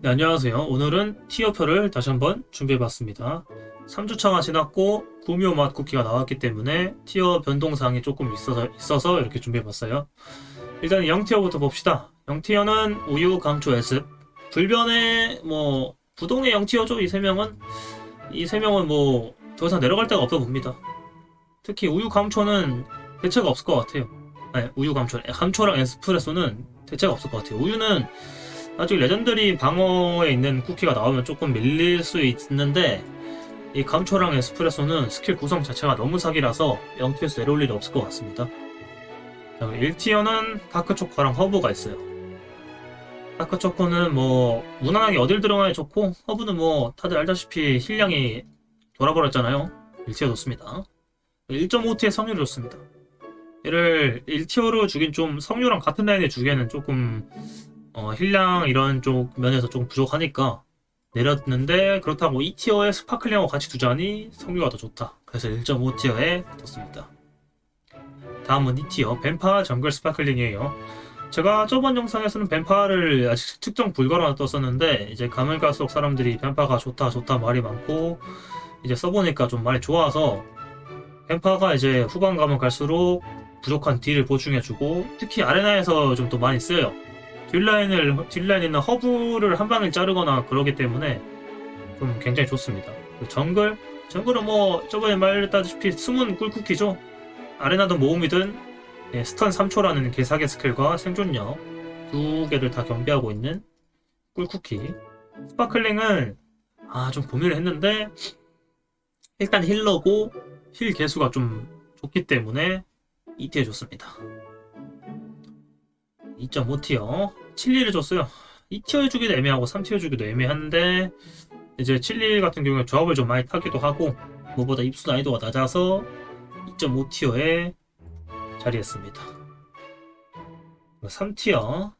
네, 안녕하세요. 오늘은 티어표를 다시 한번 준비해봤습니다. 3주차가 지났고 구미호 맛 쿠키가 나왔기 때문에 티어 변동사항이 조금 있어서, 있어서 이렇게 준비해봤어요. 일단 0티어부터 봅시다. 0티어는 우유, 감초, 에습. 불변의 뭐 부동의 0티어죠. 이 세 명은 이 세 명은 뭐 더 이상 내려갈 데가 없어 봅니다. 특히 우유, 감초는 대체가 없을 것 같아요. 아니, 우유, 감초, 감초랑 에스프레소는 대체가 없을 것 같아요. 우유는 나중에 레전더리 방어에 있는 쿠키가 나오면 조금 밀릴 수 있는데 이 감초랑 에스프레소는 스킬 구성 자체가 너무 사기라서 0티어에서 내려올 일이 없을 것 같습니다. 1티어는 다크초코랑 허브가 있어요. 다크초코는 뭐 무난하게 어딜 들어가야 좋고 허브는 뭐 다들 알다시피 힐량이 돌아버렸잖아요. 1티어 좋습니다. 1.5티의 성률이 좋습니다. 얘를 1티어로 주긴 좀 성률랑 같은 라인에 주기에는 조금 어, 힐량 이런 쪽 면에서 좀 부족하니까 내렸는데 그렇다고 2티어에 스파클링하고 같이 두자니 성류가 더 좋다. 그래서 1.5티어에 뒀습니다. 다음은 2티어 뱀파 정글 스파클링이에요. 제가 저번 영상에서는 뱀파를 아직 특정 불가로 떴었는데 이제 가물 갈수록 사람들이 뱀파가 좋다 좋다 말이 많고 이제 써보니까 좀 말이 좋아서 뱀파가 이제 후반 가면 갈수록 부족한 딜을 보충해주고 특히 아레나에서 좀 더 많이 쓰여요. 딜라인을 딜라인이나 허브를 한 방에 자르거나 그러기 때문에 좀 굉장히 좋습니다. 그리고 정글 정글은 뭐 저번에 말했다시피 숨은 꿀쿠키죠. 아레나든 모험이든 예, 스턴 3초라는 개사계 스킬과 생존력 두 개를 다 겸비하고 있는 꿀쿠키. 스파클링은 아 좀 고민을 했는데 일단 힐러고 힐 개수가 좀 좋기 때문에 2티에 좋습니다. 2.5티어 7리를 줬어요. 2티어 주기도 애매하고 3티어 주기도 애매한데 이제 7리 같은 경우에 조합을 좀 많이 타기도 하고 무엇보다 입수 난이도가 낮아서 2.5티어에 자리했습니다. 3티어.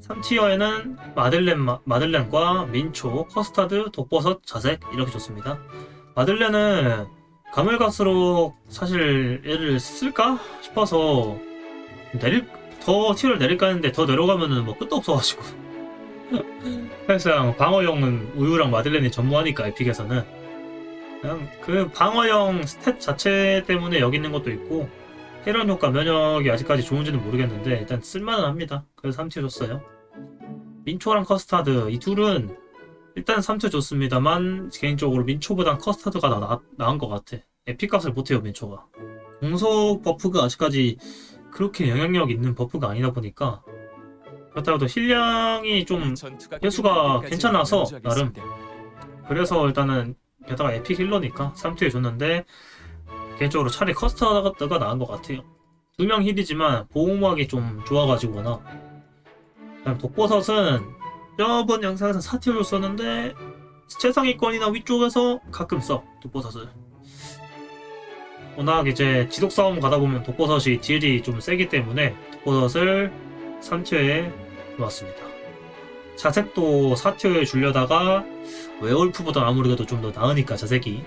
3티어에는 마들렌, 마들렌과 민초, 커스타드, 독버섯, 자색 이렇게 좋습니다. 마들렌은 감을 갈수록 사실 얘를 쓸까 싶어서 내릴 더 티어를 내릴까 했는데 더 내려가면은 뭐 끝도 없어가지고. 사실상 방어용은 우유랑 마들렌이 전무하니까 에픽에서는. 그냥 그 방어용 스탯 자체 때문에 여기 있는 것도 있고 해런 효과 면역이 아직까지 좋은지는 모르겠는데 일단 쓸만은 합니다. 그래서 3티어 줬어요. 민초랑 커스타드 이 둘은 일단 3티어 좋습니다만 개인적으로 민초보단 커스타드가 나, 나, 나은 것 같아. 에픽값을 못해요 민초가. 공속 버프가 아직까지 그렇게 영향력 있는 버프가 아니다 보니까 그렇다고 도 힐량이 좀 개수가 괜찮아서 나름 그래서 일단은 게다가 에픽 힐러니까 3티에 줬는데 개인적으로 차라리 커스터드가 나은 것 같아요. 두 명 힐이지만 보호막이 좀 좋아가지고나. 그다음 독버섯은 저번 영상에서 4티어 줬었는데 최상위권이나 위쪽에서 가끔 써 독버섯을 워낙 이제 지독 싸움 가다 보면 독버섯이 딜이 좀 세기 때문에 독버섯을 3티어에 놓았습니다. 자색도 4티어에 주려다가 웨올프보다 아무래도 좀 더 나으니까 자색이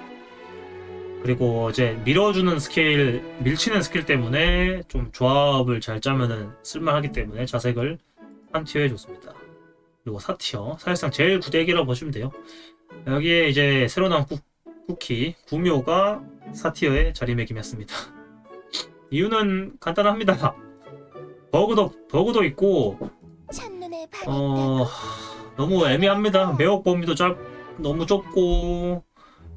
그리고 이제 밀어주는 스킬, 밀치는 스킬 때문에 좀 조합을 잘 짜면은 쓸만하기 때문에 자색을 3티어에 줬습니다. 그리고 4티어, 사실상 제일 구대기라고 보시면 돼요. 여기에 이제 새로 나온 국, 쿠키 구묘가 4티어에 자리매김했습니다. 이유는 간단합니다. 버그도 버그도 있고. 어 너무 애매합니다. 매혹 범위도 짧 너무 좁고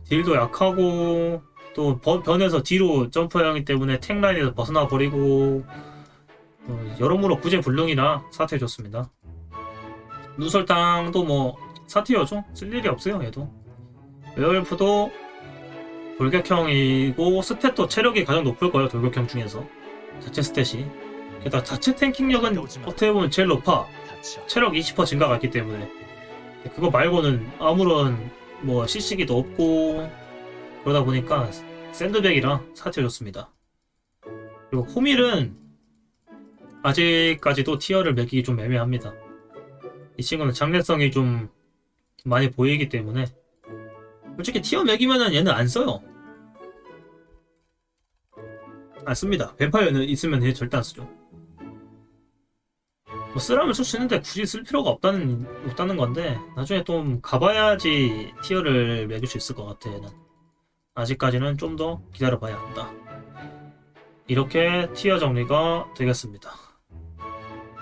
딜도 약하고 또 번- 변해서 뒤로 점프하기 때문에 탱 라인에서 벗어나 버리고 어, 여러모로 구제불능이라 사퇴 줬습니다. 누설당도 뭐 사티어죠. 쓸 일이 없어요. 얘도. 웨얼프도 돌격형이고 스탯도 체력이 가장 높을 거예요. 돌격형 중에서 자체 스탯이. 게다가 자체 탱킹력은 어떻게 보면 제일 높아. 체력 20% 증가가 있기 때문에 그거 말고는 아무런 뭐 CC기도 없고 그러다 보니까 샌드백이라 사태줬습니다. 그리고 호밀은 아직까지도 티어를 매기기 좀 애매합니다. 이 친구는 장래성이 좀 많이 보이기 때문에 솔직히 티어 매기면은 얘는 안 써요. 안 씁니다. 뱀파이어는 있으면 얘 절대 안 쓰죠. 뭐 쓰라면 쓸 수 있는데 굳이 쓸 필요가 없다는 없다는 건데 나중에 좀 가봐야지 티어를 매길 수 있을 것 같아 얘는 아직까지는 좀 더 기다려봐야 한다 이렇게 티어 정리가 되겠습니다